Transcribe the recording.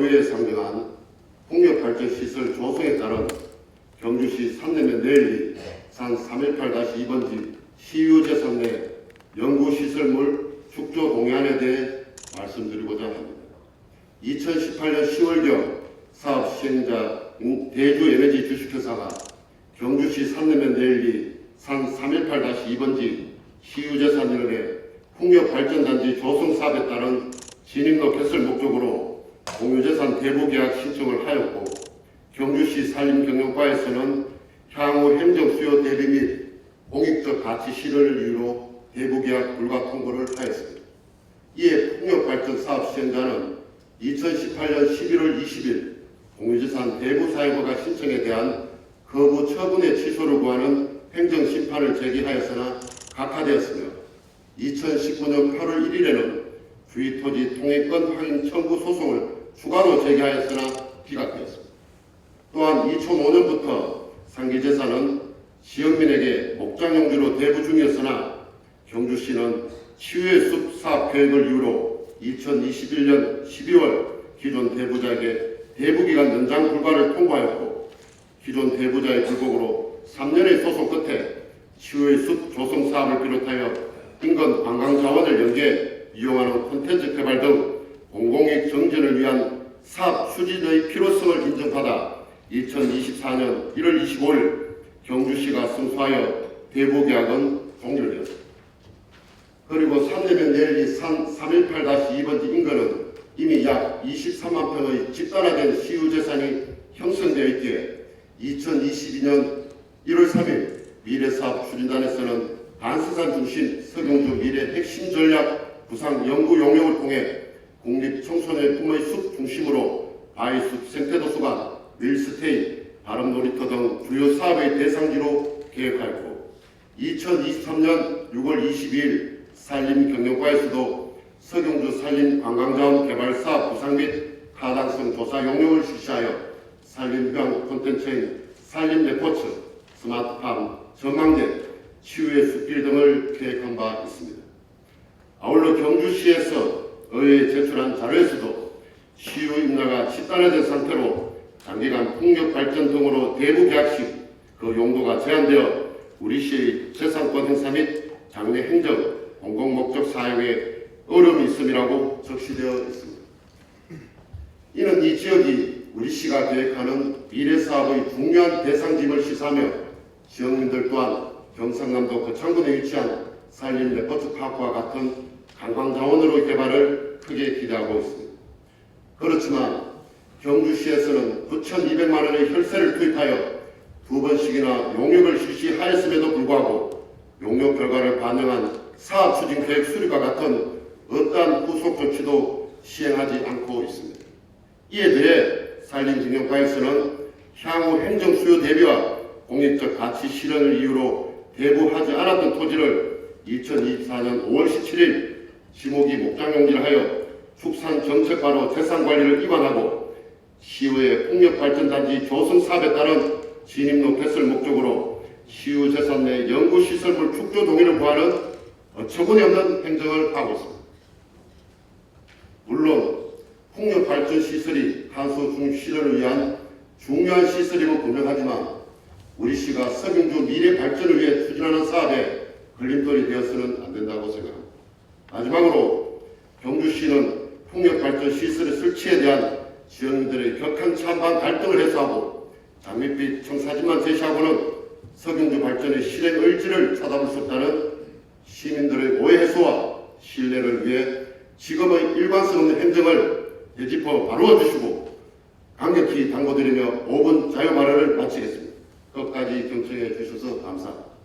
의회에 상정한 풍력발전 시설 조성에 따른 경주시 산내면 내일리 산 318-2번지 시유재산 내 연구시설물 축조 동의안에 대해 말씀드리고자 합니다. 2018년 10월경 사업 시행자 대주에너지 주식회사가 경주시 산내면 내일리 산 318-2번지 시유재산일원의 풍력 발전단지 조성 사업에 따른 진입로 개설 목적으로 공유재산 대부계약 신청을 하였고 경주시 산림경영과에서는 향후 행정수요 대비 및 공익적 가치 실현을 이유로 대부계약 불가 통보를 하였습니다. 이에 풍력발전 사업 시행자는 2018년 11월 20일 공유재산 대부사용허가 신청에 대한 거부 처분의 취소를 구하는 행정심판을 제기하였으나 각하되었으며 2019년 8월 1일에는 주의토지 통행권 확인 청구 소송을 추가로 제기하였으나 기각되었습니다. 또한 2005년부터 상계재산은 지역민에게 목장용지로 대부 중이었으나 경주시는 치유의 숲 사업 계획을 이유로 2021년 12월 기존 대부자에게 대부기간 연장 불가를 통보하였고 기존 대부자의 불복으로 3년의 소송 끝에 치유의 숲 조성 사업을 비롯하여 인근 관광 자원을 연계 이용하는 콘텐츠 개발 등 공공익 정진을 위한 사업 추진의 필요성을 인정받아 2024년 1월 25일 경주시가 승소하여 대부 계약은 종료되었습니다. 그리고 산내면 내리 산 318-2번지 인근은 이미 약 23만 평의 집단화된 시유재산이 형성되어 있기에 2022년 1월 3일 미래사업 추진단에서는 반수산 중심 석용주 미래 핵심 전략 구상 연구 용역을 통해 국립 청소년 꿈의 숲 중심으로 바위숲 생태도서관, 밀스테이, 바람 놀이터 등 주요 사업의 대상지로 계획하였고 2023년 6월 22일 산림경영과에서도 석용주 산림관광자원 개발 사업 구상 및 타당성 조사 용역을 실시하여 산림병 콘텐츠인 산림레포츠, 스마트팜, 전망대, 치유의 숲길 등을 계획한 바 있습니다. 아울러 경주시에서 의회에 제출한 자료에서도 시유 임야가 집단화된 상태로 장기간 풍력 발전 등으로 대부 계약 시 그 용도가 제한되어 우리 시의 재산권 행사 및 장래 행정, 공공 목적 사용에 어려움이 있음이라고 적시되어 있습니다. 이는 이 지역이 우리 시가 계획하는 미래 사업의 중요한 대상짐을 시사하며 지역민들 또한 경상남도 거창군에 위치한 산림 레포트 파크와 같은 관광 자원으로 개발을 크게 기대하고 있습니다. 그렇지만 경주시에서는 9,200만 원의 혈세를 투입하여 두 번씩이나 용역을 실시하였음에도 불구하고 용역 결과를 반영한 사업 추진 계획 수립과 같은 어떠한 후속 조치도 시행하지 않고 있습니다. 이에 대해 산림진흥과에서는 향후 행정 수요 대비와 공익적 가치 실현을 이유로 대부하지 않았던 토지를 2024년 5월 17일 지목이 목장용지를 하여 축산 정책과로 재산 관리를 이관하고 시의회 풍력발전단지 조성 사업에 따른 진입로 개설 목적으로 시유 재산 내 연구시설물 축조 동의를 구하는 어처구니 없는 행정을 하고 있습니다. 물론 풍력발전 시설이 탄소 중 실현을 위한 중요한 시설임은 분명하지만 우리 시가 석영주 미래 발전을 위해 추진하는 사업에 걸림돌이 되어서는 안 된다고 생각합니다. 마지막으로 경주시는 풍력발전 시설의 설치에 대한 지역민들의 격한 찬반 갈등을 해소하고 장밋빛 청사진만 제시하고는 석영주 발전의 실행 의지를 찾아볼 수 없다는 시민들의 오해 해소와 신뢰를 위해 지금의 일관성 없는 행정을 되짚어 바로워 주시고 강력히 당부드리며 5분 자유 발언을 마치겠습니다. 끝까지 경청해 주셔서 감사합니다.